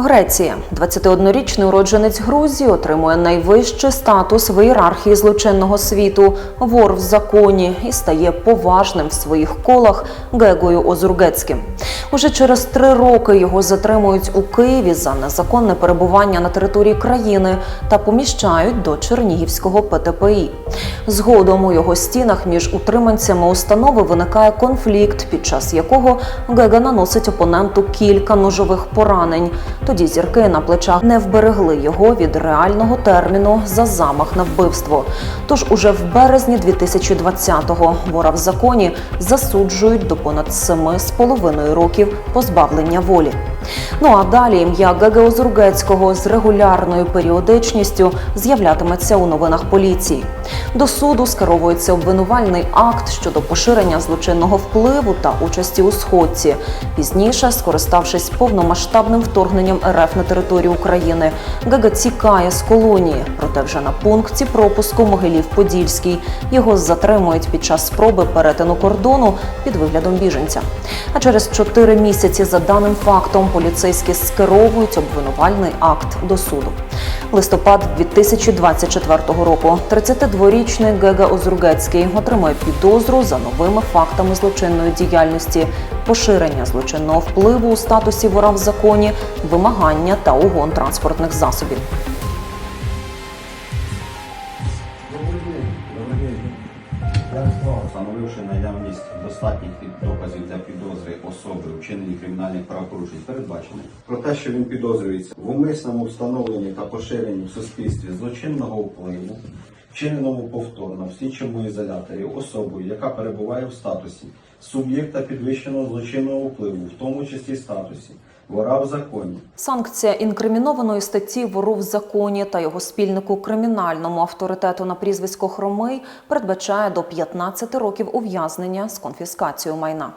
Греція, 21-річний уродженець Грузії, отримує найвищий статус в ієрархії злочинного світу, вор в законі і стає поважним в своїх колах Гегою Озургецьким. Уже через три роки його затримують у Києві за незаконне перебування на території країни та поміщають до Чернігівського ПТПІ. Згодом у його стінах між утриманцями установи виникає конфлікт, під час якого Гега наносить опоненту кілька ножових поранень. Тоді зірки на плечах не вберегли його від реального терміну за замах на вбивство. Тож уже в березні 2020-го вора в законі засуджують до понад семи з половиною років позбавлення волі. Ну а далі ім'я Геге Озургецького з регулярною періодичністю з'являтиметься у новинах поліції. До суду скеровується обвинувальний акт щодо поширення злочинного впливу та участі у сходці. Пізніше, скориставшись повномасштабним вторгненням РФ на територію України, Гега тікає з колонії. Проте вже на пункті пропуску Могилів-Подільський його затримують під час спроби перетину кордону під виглядом біженця. А через чотири місяці за даним фактом поліцейські скеровують обвинувальний акт до суду. Листопад 2024 року 32-річний Гега Озругецький отримує підозру за новими фактами злочинної діяльності, поширення злочинного впливу у статусі вора в законі, вимагання та угон транспортних засобів. Встановивши наявність достатніх доказів для підозри особи вчинені кримінальних правопорушень, передбачено про те, що він підозрюється в умисному встановленні та поширенні в суспільстві злочинного впливу, вчиненому повторно в слідчому ізоляторі особою, яка перебуває в статусі суб'єкта підвищеного злочинного впливу, в тому числі статусі вора в законі. Санкція інкримінованої статті вору в законі та його спільнику кримінальному авторитету на прізвисько Хромий передбачає до 15 років ув'язнення з конфіскацією майна.